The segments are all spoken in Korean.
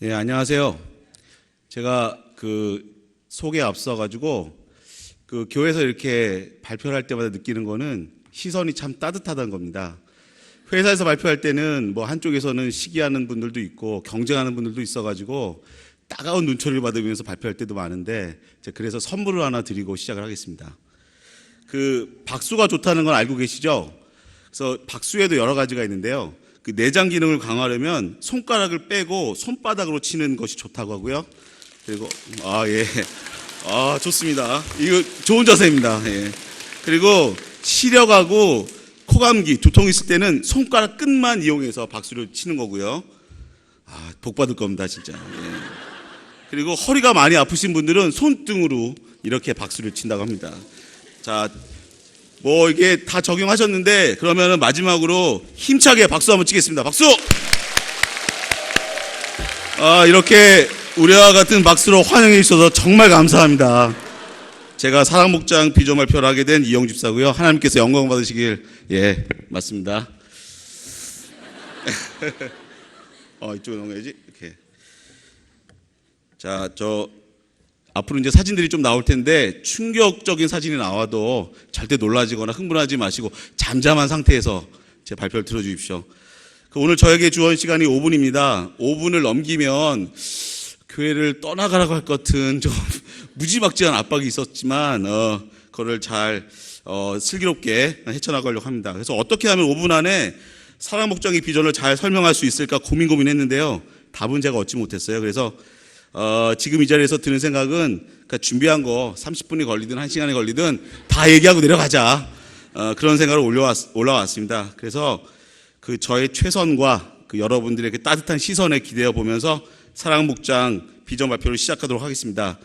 예, 안녕하세요. 제가 그 소개 앞서 가지고 그 교회에서 이렇게 발표를 할 때마다 느끼는 거는 시선이 참 따뜻하다는 겁니다. 회사에서 발표할 때는 뭐 한쪽에서는 시기하는 분들도 있고 경쟁하는 분들도 있어 가지고 따가운 눈초리를 받으면서 발표할 때도 많은데 그래서 선물을 하나 드리고 시작을 하겠습니다. 그 박수가 좋다는 건 알고 계시죠? 그래서 박수에도 여러 가지가 있는데요. 그 내장 기능을 강화하려면 손가락을 빼고 손바닥으로 치는 것이 좋다고 하고요. 그리고 아 예, 아 좋습니다. 이거 좋은 자세입니다. 예. 그리고 시력하고 코감기, 두통 있을 때는 손가락 끝만 이용해서 박수를 치는 거고요. 아, 복 받을 겁니다, 진짜. 예. 그리고 허리가 많이 아프신 분들은 손등으로 이렇게 박수를 친다고 합니다. 자, 뭐 이게 다 적용하셨는데 그러면은 마지막으로 힘차게 박수 한번 치겠습니다. 박수! 아, 이렇게 우리와 같은 박수로 환영해 주셔서 정말 감사합니다. 제가 사랑목장 비전 발표를 하게 된 이영 집사고요. 하나님께서 영광 받으시길 예 맞습니다. 어 이쪽에 넘어야지 이렇게. 자저 앞으로 이제 사진들이 좀 나올 텐데 충격적인 사진이 나와도 절대 놀라지거나 흥분하지 마시고 잠잠한 상태에서 제 발표를 들어주십시오. 그 오늘 저에게 주어진 시간이 5분입니다. 5분을 넘기면 교회를 떠나가라고 할 것 같은 좀 무지막지한 압박이 있었지만 어 그거를 잘 어, 슬기롭게 헤쳐나가려고 합니다. 그래서 어떻게 하면 5분 안에 사랑 목장의 비전을 잘 설명할 수 있을까 고민 고민했는데요. 답은 제가 얻지 못했어요. 그래서 어, 지금 이 자리에서 드는 생각은 그러니까 준비한 거 30분이 걸리든 1시간이 걸리든 다 얘기하고 내려가자. 어, 그런 생각을 올려왔, 올라왔습니다. 그래서 그 저의 최선과 그 여러분들의 그 따뜻한 시선에 기대어 보면서 사랑 목장 비전 발표를 시작하도록 하겠습니다.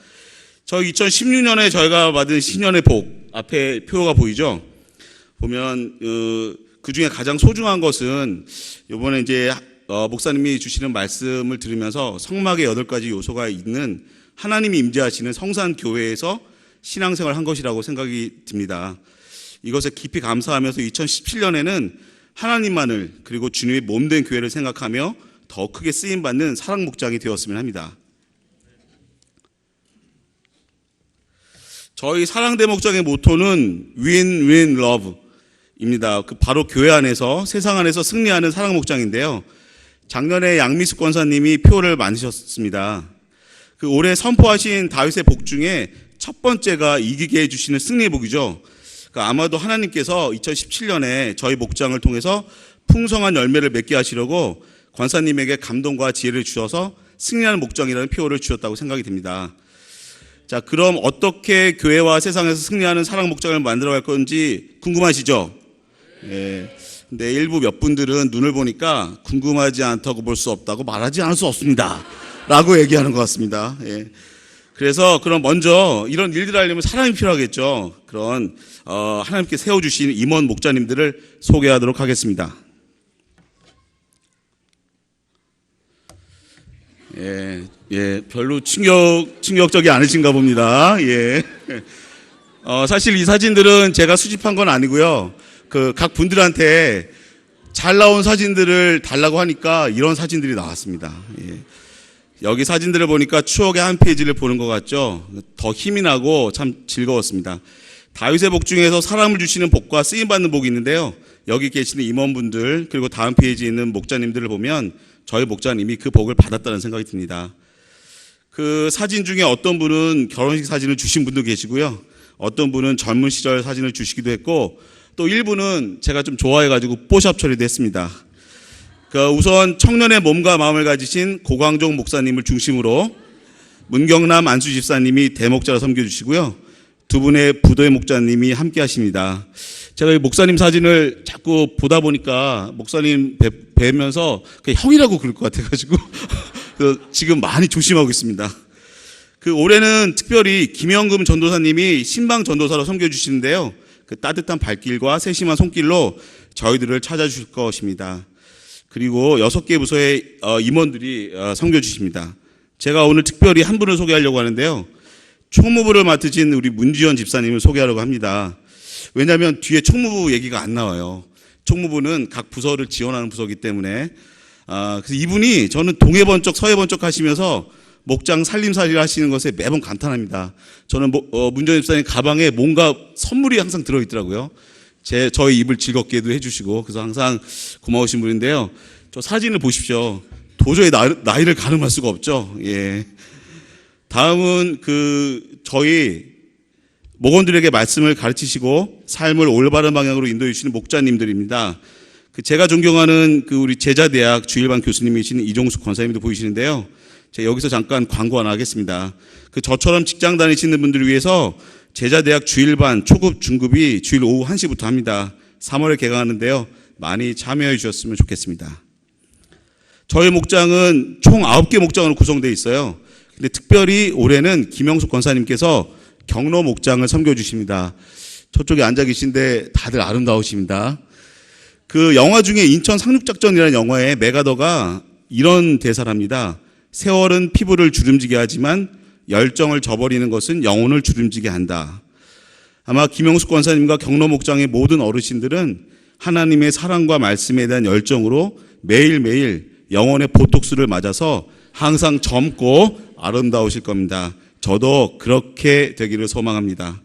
저 2016년에 저희가 받은 신년의 복 앞에 표가 보이죠? 보면 어, 그 중에 가장 소중한 것은 이번에 이제 어, 목사님이 주시는 말씀을 들으면서 성막의 여덟 가지 요소가 있는 하나님이 임재하시는 성산 교회에서 신앙생활 한 것이라고 생각이 듭니다. 이것에 깊이 감사하면서 2017년에는 하나님만을 그리고 주님의 몸된 교회를 생각하며 더 크게 쓰임 받는 사랑 목장이 되었으면 합니다. 저희 사랑대 목장의 모토는 Win Win Love입니다. 그 바로 교회 안에서 세상 안에서 승리하는 사랑 목장인데요. 작년에 양미숙 권사님이 표를 만드셨습니다. 그 올해 선포하신 다윗의 복 중에 첫 번째가 이기게 해주시는 승리의 복이죠. 그 아마도 하나님께서 2017년에 저희 목장을 통해서 풍성한 열매를 맺게 하시려고 권사님에게 감동과 지혜를 주셔서 승리하는 목장이라는 표를 주셨다고 생각이 됩니다. 자, 그럼 어떻게 교회와 세상에서 승리하는 사랑 목장을 만들어 갈 건지 궁금하시죠? 예. 근데 일부 몇 분들은 눈을 보니까 궁금하지 않다고 볼 수 없다고 말하지 않을 수 없습니다. 라고 얘기하는 것 같습니다. 예. 그래서 그럼 먼저 이런 일들을 하려면 사람이 필요하겠죠. 그런 어, 하나님께 세워주신 임원 목자님들을 소개하도록 하겠습니다. 예, 예, 별로 충격, 충격적이 않으신가 봅니다. 예. 어, 사실 이 사진들은 제가 수집한 건 아니고요. 그 각 분들한테 잘 나온 사진들을 달라고 하니까 이런 사진들이 나왔습니다. 예. 여기 사진들을 보니까 추억의 한 페이지를 보는 것 같죠? 더 힘이 나고 참 즐거웠습니다. 다윗의 복 중에서 사람을 주시는 복과 쓰임 받는 복이 있는데요. 여기 계시는 임원분들, 그리고 다음 페이지에 있는 목자님들을 보면 저희 목자님이 그 복을 받았다는 생각이 듭니다. 그 사진 중에 어떤 분은 결혼식 사진을 주신 분도 계시고요. 어떤 분은 젊은 시절 사진을 주시기도 했고, 또 일부는 제가 좀 좋아해가지고 뽀샵 처리도 했습니다. 그 우선 청년의 몸과 마음을 가지신 고광종 목사님을 중심으로 문경남 안수 집사님이 대목자로 섬겨주시고요. 두 분의 부도의 목자님이 함께 하십니다. 제가 이 목사님 사진을 자꾸 보다 보니까 목사님 뵈, 뵈면서 그냥 형이라고 그럴 것 같아가지고 그 지금 많이 조심하고 있습니다. 그 올해는 특별히 김영금 전도사님이 신방 전도사로 섬겨주시는데요. 그 따뜻한 발길과 세심한 손길로 저희들을 찾아주실 것입니다. 그리고 여섯 개 부서의 어, 임원들이 어, 섬겨 주십니다. 제가 오늘 특별히 한 분을 소개하려고 하는데요. 총무부를 맡으신 우리 문지연 집사님을 소개하려고 합니다. 왜냐하면 뒤에 총무부 얘기가 안 나와요. 총무부는 각 부서를 지원하는 부서이기 때문에 아, 그래서 이분이 저는 동해 번쩍 서해 번쩍 하시면서 목장 살림살이를 하시는 것에 매번 감탄합니다. 저는 뭐, 어, 문전 집사님 가방에 뭔가 선물이 항상 들어있더라고요. 제 저희 입을 즐겁게도 해주시고 그래서 항상 고마우신 분인데요. 저 사진을 보십시오. 도저히 나, 나이를 가늠할 수가 없죠. 예. 다음은 그 저희 목원들에게 말씀을 가르치시고 삶을 올바른 방향으로 인도해 주시는 목자님들입니다. 그 제가 존경하는 그 우리 제자대학 주일반 교수님이신 이종숙 권사님도 보이시는데요. 제가 여기서 잠깐 광고 하나 하겠습니다. 그 저처럼 직장 다니시는 분들을 위해서 제자대학 주일반 초급 중급이 주일 오후 1시부터 합니다. 3월에 개강하는데요. 많이 참여해 주셨으면 좋겠습니다. 저희 목장은 총 9개 목장으로 구성되어 있어요. 근데 특별히 올해는 김영숙 권사님께서 경로 목장을 섬겨 주십니다. 저쪽에 앉아 계신데 다들 아름다우십니다. 그 영화 중에 인천 상륙작전이라는 영화의 메가더가 이런 대사랍니다. 세월은 피부를 주름지게 하지만 열정을 저버리는 것은 영혼을 주름지게 한다. 아마 김영숙 권사님과 경로 목장의 모든 어르신들은 하나님의 사랑과 말씀에 대한 열정으로 매일매일 영혼의 보톡스를 맞아서 항상 젊고 아름다우실 겁니다. 저도 그렇게 되기를 소망합니다.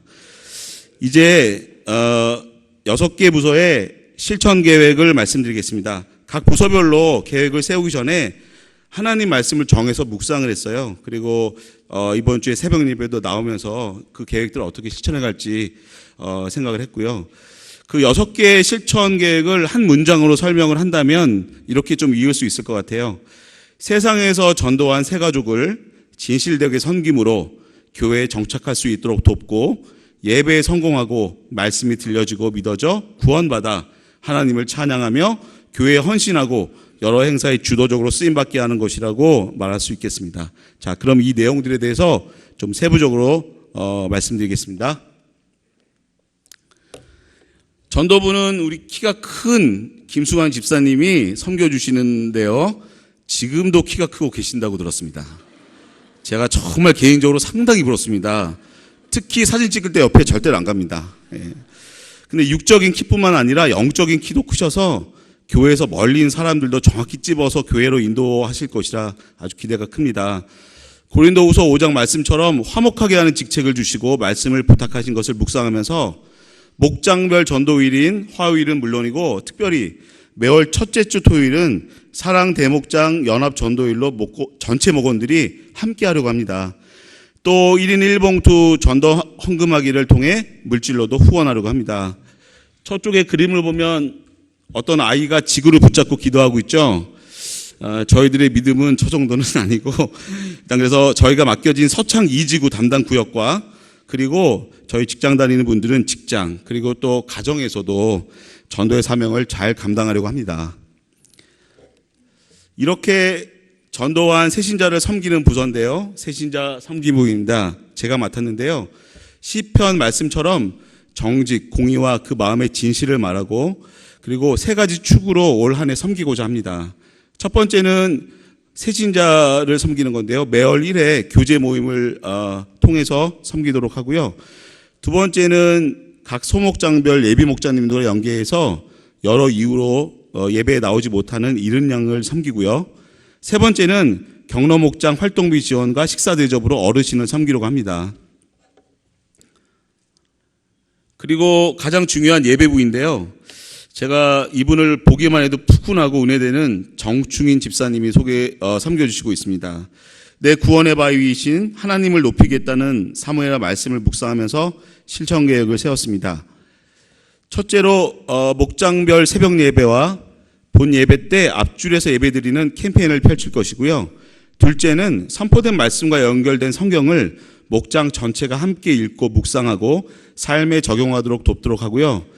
이제 어, 여섯 개 부서의 실천 계획을 말씀드리겠습니다. 각 부서별로 계획을 세우기 전에 하나님 말씀을 정해서 묵상을 했어요. 그리고 어, 이번 주에 새벽 예배도 나오면서 그 계획들을 어떻게 실천해 갈지 어, 생각을 했고요. 그 여섯 개의 실천 계획을 한 문장으로 설명을 한다면 이렇게 좀 이을 수 있을 것 같아요. 세상에서 전도한 새 가족을 진실되게 섬김으로 교회에 정착할 수 있도록 돕고 예배에 성공하고 말씀이 들려지고 믿어져 구원받아 하나님을 찬양하며 교회에 헌신하고 여러 행사에 주도적으로 쓰임받게 하는 것이라고 말할 수 있겠습니다. 자, 그럼 이 내용들에 대해서 좀 세부적으로 어, 말씀드리겠습니다. 전도부는 우리 키가 큰 김수환 집사님이 섬겨주시는데요. 지금도 키가 크고 계신다고 들었습니다. 제가 정말 개인적으로 상당히 부럽습니다. 특히 사진 찍을 때 옆에 절대로 안 갑니다. 예. 근데 육적인 키뿐만 아니라 영적인 키도 크셔서 교회에서 있는 사람들도 정확히 집어서 교회로 인도하실 것이라 아주 기대가 큽니다. 고린도후서 5장 말씀처럼 화목하게 하는 직책을 주시고 말씀을 부탁하신 것을 묵상하면서 목장별 전도일인 화요일은 물론이고 특별히 매월 첫째 주 토요일은 사랑 대목장 연합 전도일로 전체 목원들이 함께 하려고 합니다. 또 1인 1봉투 전도 헌금하기를 통해 물질로도 후원하려고 합니다. 저쪽에 그림을 보면 어떤 아이가 지구를 붙잡고 기도하고 있죠. 어, 저희들의 믿음은 저 정도는 아니고 일단 그래서 저희가 맡겨진 서창 2지구 담당 구역과 그리고 저희 직장 다니는 분들은 직장 그리고 또 가정에서도 전도의 사명을 잘 감당하려고 합니다. 이렇게 전도한 새신자를 섬기는 부서인데요. 새신자 섬기부입니다. 제가 맡았는데요. 시편 말씀처럼 정직, 공의와 그 마음의 진실을 말하고 그리고 세 가지 축으로 올 한 해 섬기고자 합니다. 첫 번째는 새신자를 섬기는 건데요. 매월 1회 교제 모임을 어, 통해서 섬기도록 하고요. 두 번째는 각 소목장별 예비 목장님들과 연계해서 여러 이유로 어, 예배에 나오지 못하는 이른 양을 섬기고요. 세 번째는 경로 목장 활동비 지원과 식사 대접으로 어르신을 섬기려고 합니다. 그리고 가장 중요한 예배부인데요. 제가 이분을 보기만 해도 푸근하고 은혜되는 정충인 집사님이 소개 어, 섬겨주시고 있습니다. 내 구원의 바위이신 하나님을 높이겠다는 사무엘의 말씀을 묵상하면서 실천 계획을 세웠습니다. 첫째로 어, 목장별 새벽 예배와 본 예배 때 앞줄에서 예배드리는 캠페인을 펼칠 것이고요. 둘째는 선포된 말씀과 연결된 성경을 목장 전체가 함께 읽고 묵상하고 삶에 적용하도록 돕도록 하고요.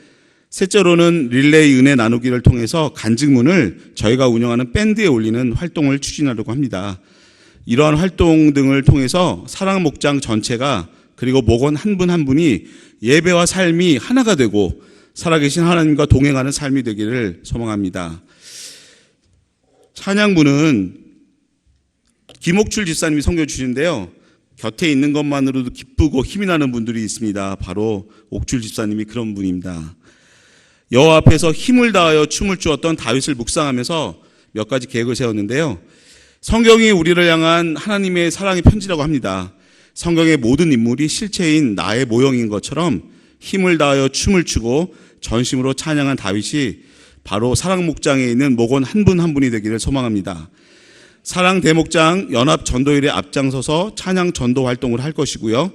셋째로는 릴레이 은혜 나누기를 통해서 간증문을 저희가 운영하는 밴드에 올리는 활동을 추진하려고 합니다. 이러한 활동 등을 통해서 사랑 목장 전체가 그리고 목원 한 분 한 분이 예배와 삶이 하나가 되고 살아계신 하나님과 동행하는 삶이 되기를 소망합니다. 찬양부는 김옥출 집사님이 섬겨주시는데요. 곁에 있는 것만으로도 기쁘고 힘이 나는 분들이 있습니다. 바로 옥출 집사님이 그런 분입니다. 여호와 앞에서 힘을 다하여 춤을 추었던 다윗을 묵상하면서 몇 가지 계획을 세웠는데요. 성경이 우리를 향한 하나님의 사랑의 편지라고 합니다. 성경의 모든 인물이 실체인 나의 모형인 것처럼 힘을 다하여 춤을 추고 전심으로 찬양한 다윗이 바로 사랑 목장에 있는 목원 한 분 한 분이 되기를 소망합니다. 사랑 대목장 연합 전도일에 앞장서서 찬양 전도 활동을 할 것이고요.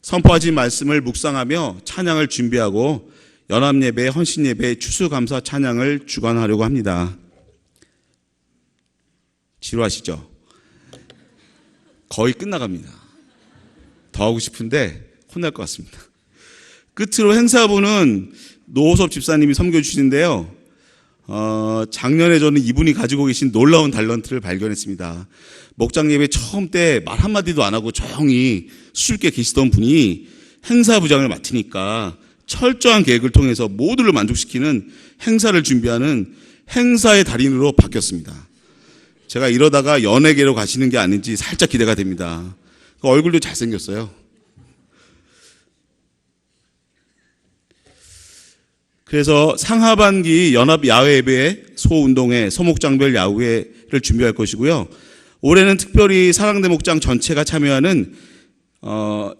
선포하신 말씀을 묵상하며 찬양을 준비하고 연합 예배, 헌신 예배, 추수감사 찬양을 주관하려고 합니다. 지루하시죠? 거의 끝나갑니다. 더 하고 싶은데 혼날 것 같습니다. 끝으로 행사부는 노호섭 집사님이 섬겨주시는데요. 어, 작년에 저는 이분이 가지고 계신 놀라운 달런트를 발견했습니다. 목장 예배 처음 때 말 한마디도 안 하고 조용히 수줍게 계시던 분이 행사부장을 맡으니까 철저한 계획을 통해서 모두를 만족시키는 행사를 준비하는 행사의 달인으로 바뀌었습니다. 제가 이러다가 연예계로 가시는 게 아닌지 살짝 기대가 됩니다. 그 얼굴도 잘생겼어요. 그래서 상하반기 연합 야외 예배, 소운동회, 소목장별 야후회를 준비할 것이고요. 올해는 특별히 사랑대 목장 전체가 참여하는 어,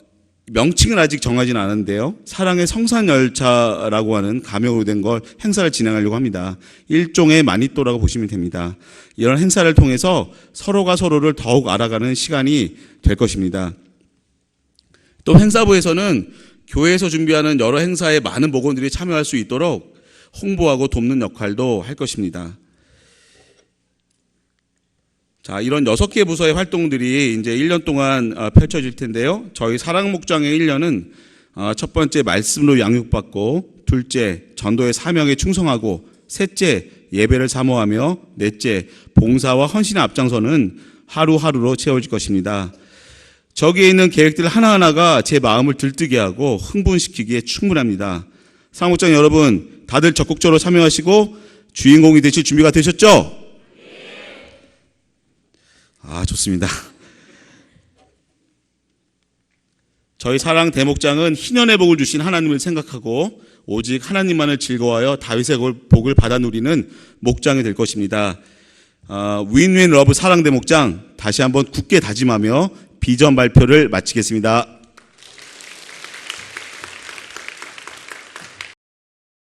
명칭은 아직 정하진 않았는데요. 사랑의 성산 열차라고 하는 가명으로 된 걸 행사를 진행하려고 합니다. 일종의 마니또라고 보시면 됩니다. 이런 행사를 통해서 서로가 서로를 더욱 알아가는 시간이 될 것입니다. 또 행사부에서는 교회에서 준비하는 여러 행사에 많은 목원들이 참여할 수 있도록 홍보하고 돕는 역할도 할 것입니다. 자, 이런 여섯 개 부서의 활동들이 이제 1년 동안 어, 펼쳐질 텐데요. 저희 사랑 목장의 1년은 어, 첫 번째 말씀으로 양육받고, 둘째 전도의 사명에 충성하고, 셋째 예배를 사모하며, 넷째 봉사와 헌신의 앞장서는 하루하루로 채워질 것입니다. 저기에 있는 계획들 하나하나가 제 마음을 들뜨게 하고 흥분시키기에 충분합니다. 사무장 여러분, 다들 적극적으로 참여하시고 주인공이 되실 준비가 되셨죠? 아, 좋습니다. 저희 사랑 대목장은 희년의 복을 주신 하나님을 생각하고 오직 하나님만을 즐거워하여 다윗의 복을 받아 누리는 목장이 될 것입니다. 어, 윈윈 러브 사랑 대목장 다시 한번 굳게 다짐하며 비전 발표를 마치겠습니다.